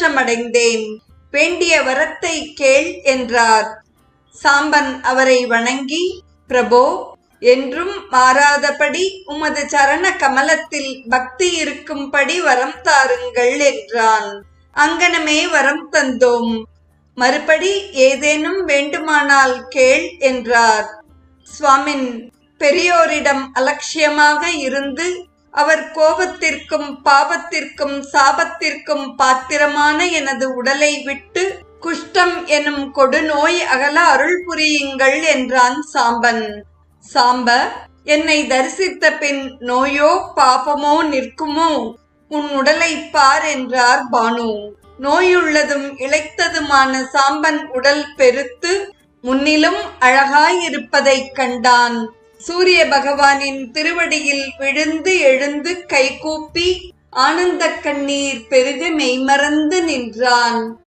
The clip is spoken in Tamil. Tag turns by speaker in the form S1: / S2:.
S1: சந்தோஷமடைந்தேன். வேண்டிய வரத்தை கேள் என்றார். சாம்பன் அவரை வணங்கி பிரபோ என்றும் மாறாதபடி உமது சரண கமலத்தில் பக்தி இருக்கும்படி வரம் தாருங்கள் என்றான். அங்கனமே வரம் தந்தோம். மறுபடி ஏதேனும் வேண்டுமானால் கேள் என்றார். சுவாமின் பெரியோரிடம் அலட்சியமாக இருந்து அவர் கோபத்திற்கும் பாவத்திற்கும் சாபத்திற்கும் பாத்திரமான எனது உடலை விட்டு குஷ்டம் எனும் கொடுநோய் அகல அருள் புரியுங்கள் என்றான் சாம்பன். சாம்ப என்னை தரிசித்த பின் நோயோ பாபமோ நிற்குமோ? உன் உடலை பார் என்றார் பானு. நோயுள்ளதும் இளைத்ததுமான சாம்பன் உடல் பெருத்து முன்னிலும் அழகாயிருப்பதைக் கண்டான். சூரிய பகவானின் திருவடியில் விழுந்து எழுந்து கைகூப்பி ஆனந்த கண்ணீர் பெருக மெய்மறந்து நின்றான்.